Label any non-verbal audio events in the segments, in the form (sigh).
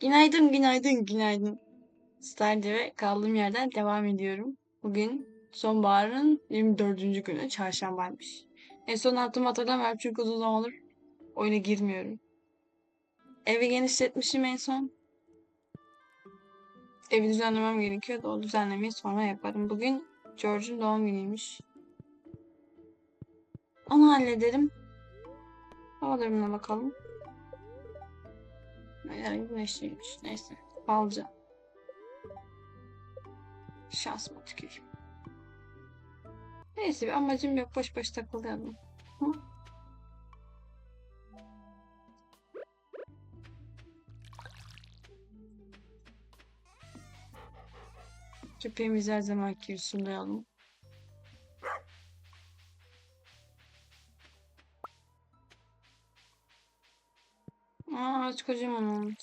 Günaydın, günaydın, günaydın. Stardew ve kaldığım yerden devam ediyorum. Bugün sonbaharın 24. günü, çarşambaymış. En son attığımı hatırlamıyorum çünkü uzun zamandır oyuna girmiyorum. Evi genişletmişim en son. Evi düzenlemem gerekiyor da o düzenlemeyi sonra yaparım. Bugün George'un doğum günüymüş. Onu hallederim. Hava durumuna bakalım. Yani güneşliymiş. Neyse. Balcı. Şans mı tüküreyim. Neyse bir amacım yok. Boş boş takılıyorum. Hı? Köpeğimizi her zamanki gibi sulayalım. Ağaç kocaman olmuş.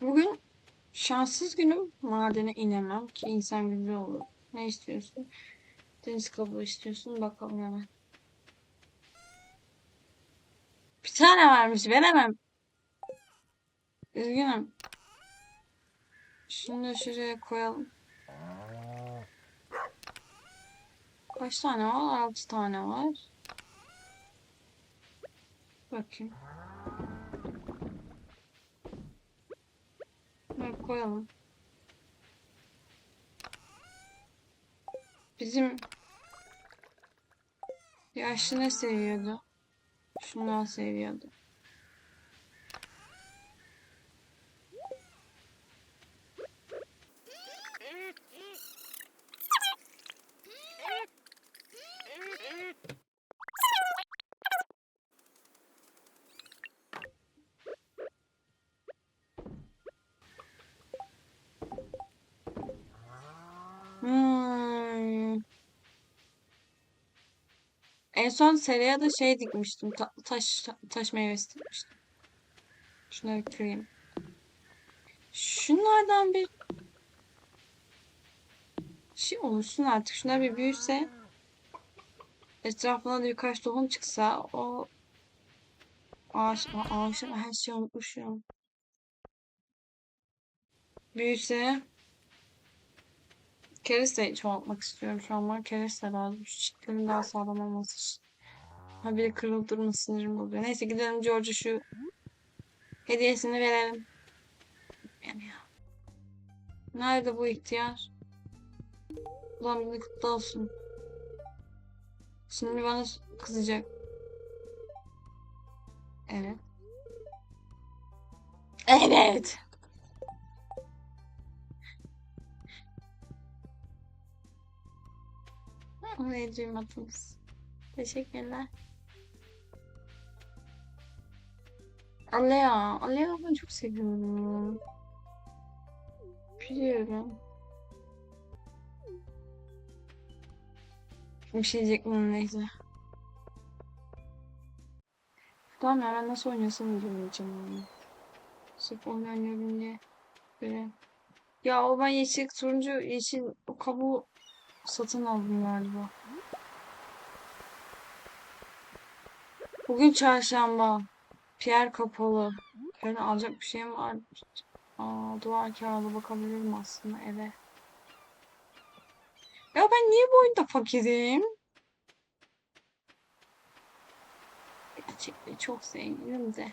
Bugün şanssız günüm. Madene inemem ki insan güzel olur. Ne istiyorsun? Deniz kabuğu istiyorsun. Bakalım hemen. Bir tane varmış. Veremem. Üzgünüm. Şunu da şuraya koyalım. Kaç tane var? 6 tane var. Bakayım. Böyle koyalım. Bizim yaşlı ne seviyordu? Şundan seviyordu. En son seriye de şey dikmiştim. ta- taş taş meyvesi dikmiştim. Şunları kırayım. Şunlardan bir şey oluşsun artık. Şunlar bir büyüse etrafına da birkaç tohum çıksa o ağaç, ağaçın her şeyi unutmuşum. Büyüse kereste çoğaltmak istiyorum şu an. Bana kereste lazım. Şu çitlerin daha sağlam olması. Ha bir kırılıp durma sinirim oluyor. Neyse gidelim George'a şu hediyesini verelim. Yani ya. Nerede bu ihtiyar? Ulan bir kutlu olsun. Şimdi bana kızacak. Evet. Evet. Oraya duymadınız. Teşekkürler. Alea. Alea ben çok seviyorum. Biliyorum. Bir şey diyecektim neyse. Tamam ya ben nasıl oynasam bilmeyeceğim onu. Sırf oyun oynuyorum diye. Böyle. Ya o ben yeşil, turuncu, yeşil o kabuğu satın aldım galiba. Bugün çarşamba. Pierre kapalı. Yani alacak bir şeyim var. Aa, duvar kağıdı bakabilirim aslında eve. Ya ben niye bu oyunda fakirim? Gerçekten çok zenginim de.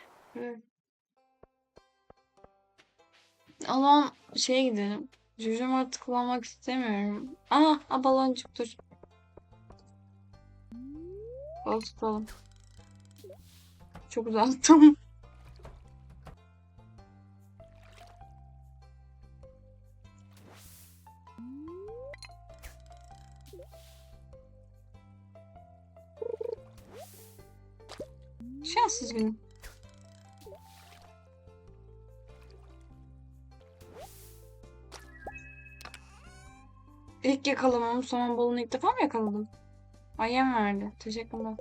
O zaman şeye gidelim. Cücüm artık kullanmak istemiyorum. Aa, a, baloncuk dur. Bal tutalım. Çok uzattım. (laughs) Şanssız günüm. tek yakalamam. Somon balığını ilk defa mı yakaladım? Ay yem verdi. Teşekkürler.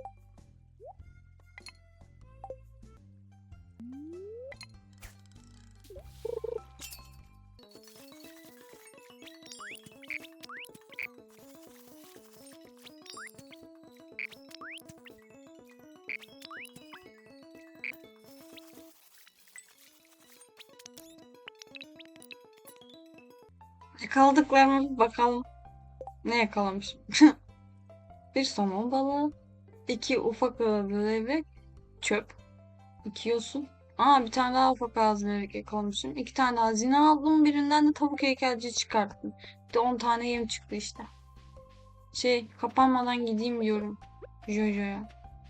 Yakaladıklarımız bakalım. Ne yakalamışım? (laughs) bir somon balığı. iki ufak ağızlı levrek. Çöp. iki yosun. Aa bir tane daha ufak ağızlı levrek yakalamışım. İki tane daha hazine aldım. Birinden de tavuk heykelci çıkarttım. Bir de 10 tane yem çıktı işte. Şey kapanmadan gideyim diyorum. Jojo'ya.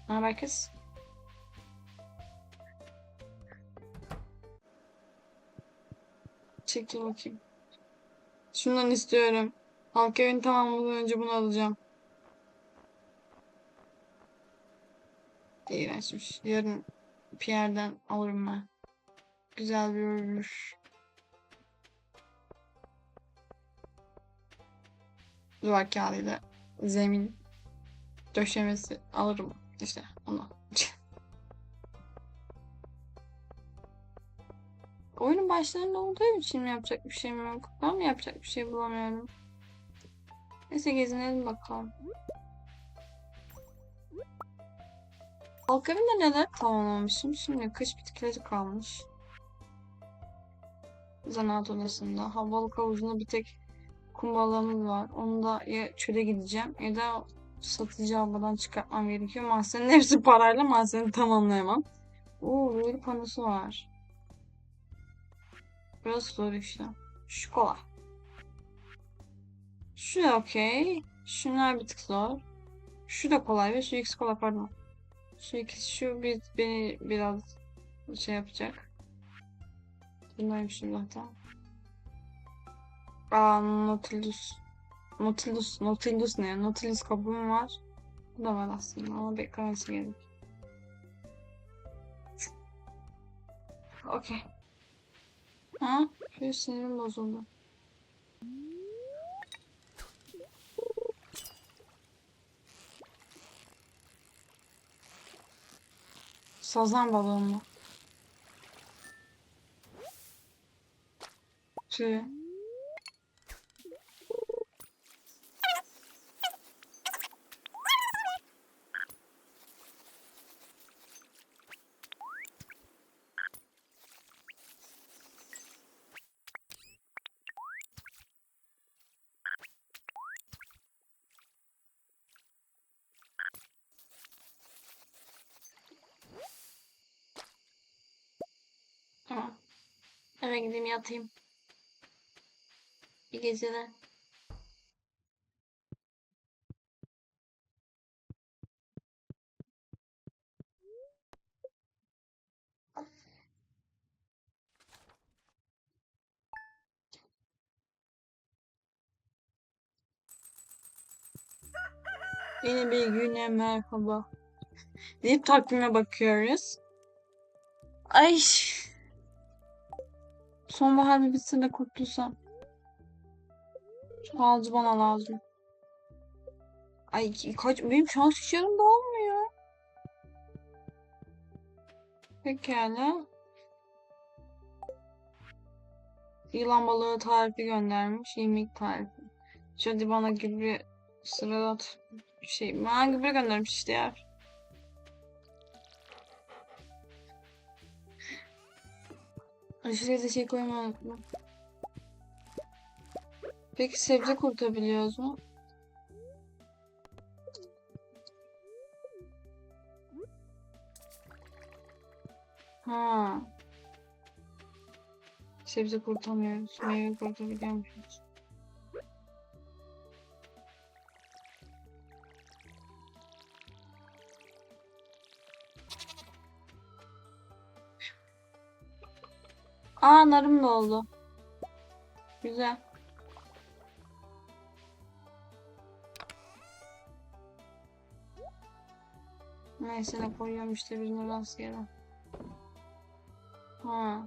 Ne haber kız? Çekil bakayım. Şundan istiyorum. Halk tamamlamadan önce bunu alacağım. İğrençmiş. Yarın Pierre'den alırım ben. Güzel bir ürünmüş. Duvar kağıdıyla zemin döşemesi alırım işte onu. (laughs) Oyunun başlarında olduğu için mi yapacak bir şeyim yok? Ben mi yapacak bir şey bulamıyorum? Neyse gezinelim bakalım. Halkabinde neler tamamlamışım? Şimdi kış bitkileri kalmış. Zanaat odasında. Havalı havuzunda bir tek kum balığımız var. Onu da ya çöle gideceğim ya da satıcı abladan çıkartmam gerekiyor. Mahzenin hepsi parayla mahzeni tamamlayamam. Oo böyle panosu var. Biraz zor işte. Şu kolay. Şu da okey. Şunlar bir tık zor. Şu da kolay ve şu ikisi kolay pardon. Şu ikisi şu bir, beni biraz şey yapacak. Bunlarmışım zaten. Aa Nautilus. Nautilus. Nautilus ne? Nautilus kabuğum var. Bu da var aslında ama beklemesi gerek. Okey. Ha? Şöyle sinirim bozuldu. Sazan balığı mı? Şey. Tamam. Eve gideyim yatayım. İyi geceler. Yeni bir güne merhaba. Deyip takvime bakıyoruz. Ay. Sonbahar bir bitsin de kurtulsam. Falcı bana lazım. Ay kaç benim şans işlerim de olmuyor. Pekala. Yılan balığı tarifi göndermiş. Yemek tarifi. Şöyle bana gibi sıralat şey. Bana gibi göndermiş işte ya. Şuraya da şey koymayı unutma. Peki sebze kurutabiliyoruz mu? Ha. Sebze kurutamıyoruz. Meyve kurutabiliyormuşuz. Aa da oldu. Güzel. Neyse ne koyuyorum işte birine rastgele. Ha.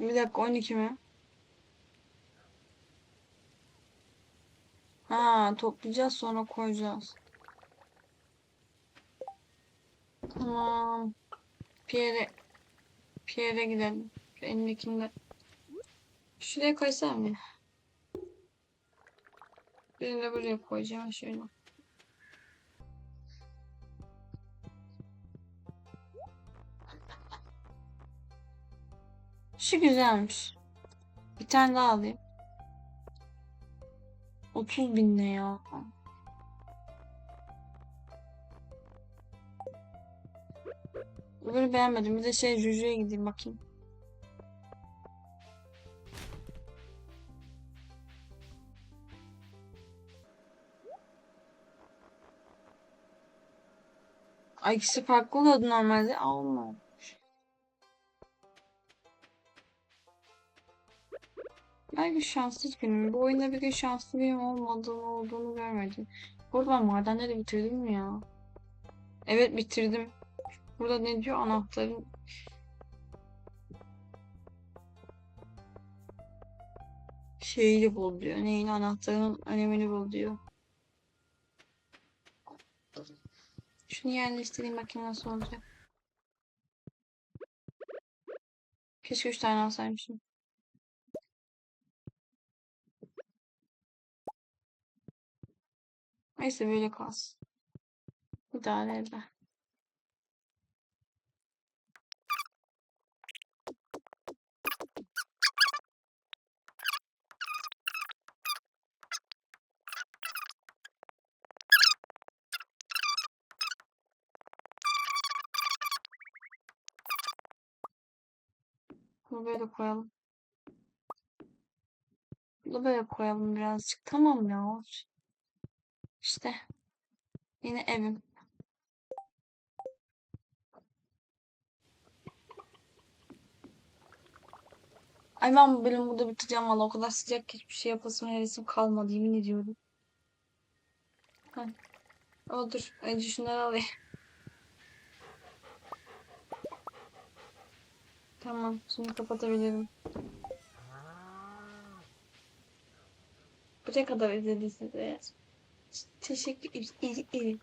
Bir dakika 12 mi? Ha toplayacağız sonra koyacağız. Tamam. Pierre Pierre'e gidelim. Elimdekinde. Şuraya koysam mı? Birini de buraya koyacağım şöyle. Şu güzelmiş. Bir tane daha alayım. 30 bin ne ya? Öbürü beğenmedim. Bir de şey Juju'ya gideyim bakayım. Ay ikisi farklı oluyordu normalde. Aa, Belki şanslı günüm. Bu oyunda bir gün şanslı günüm olmadığını olduğunu görmedim. Burada madenleri bitirdim mi ya? Evet bitirdim. Burada ne diyor? Anahtarın şeyini bul diyor. Neyin anahtarın önemini bul diyor. Şunu yerleştireyim bakayım nasıl olacak. Keşke üç tane alsaymışım. Neyse böyle kalsın. İdare eder. Bunu böyle koyalım. Bunu böyle koyalım birazcık. Tamam ya. İşte. Yine evim. Ay ben bu bölümü burada bitireceğim valla. O kadar sıcak ki hiçbir şey yapasım hevesim kalmadı yemin ediyorum. Heh. O dur. Önce şunları alayım. Tamam. Şimdi kapatabilirim. Buraya kadar izlediyseniz eğer. Teşekkür ederim.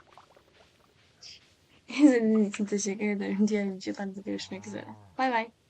İzlediğiniz için teşekkür ederim. Diğer videolarda görüşmek üzere. Bay bay.